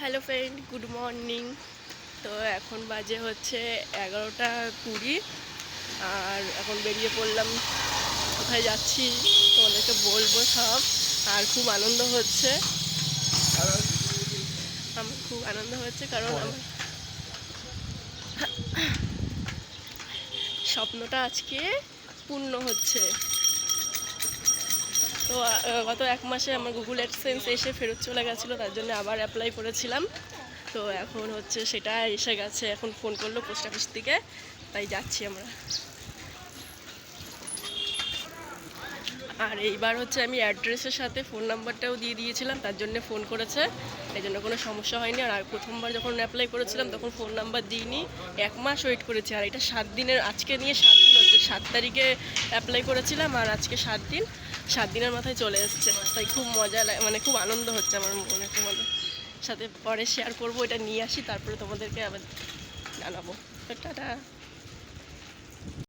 Hello friend good morning. তো এখন বাজে হচ্ছে এগারোটা কুড়ি আর এখন বেরিয়ে পড়লাম কোথায় যাচ্ছি তোমাদেরকে বলব সব। আর খুব আনন্দ হচ্ছে। আমার খুব আনন্দ হচ্ছে কারণ আমার স্বপ্নটা আজকে পূর্ণ হচ্ছে। তো গত এক মাসে আমার গুগল অ্যাডসেন্স এসে ফেরত চলে গেছিল, তার জন্য আবার অ্যাপ্লাই করেছিলাম। তো এখন হচ্ছে সেটা এসে গেছে, এখন ফোন করল পোস্ট অফিস থেকে, তাই যাচ্ছি আমরা। আর এইবার হচ্ছে আমি অ্যাড্রেসের সাথে ফোন নাম্বারটাও দিয়ে দিয়েছিলাম, তার জন্য ফোন করেছে। এই জন্য কোনো সমস্যা হয়নি। আর প্রথমবার যখন অ্যাপ্লাই করেছিলাম, তখন ফোন নাম্বার দিইনি। এক মাস ওয়েট করেছি। আর এটা সাত দিনের, আজকে নিয়ে সাত দিন হচ্ছে। সাত তারিখে অ্যাপ্লাই করেছিলাম আর আজকে সাত দিন। সাত দিনের মাথায় চলে এসছে। তাই খুব মজা লাগে মানে খুব আনন্দ হচ্ছে আমার মনে, তোমাদের সাথে পরে শেয়ার করব। এটা নিয়ে আসি, তারপরে তোমাদেরকে আবার জানাব। টাটা।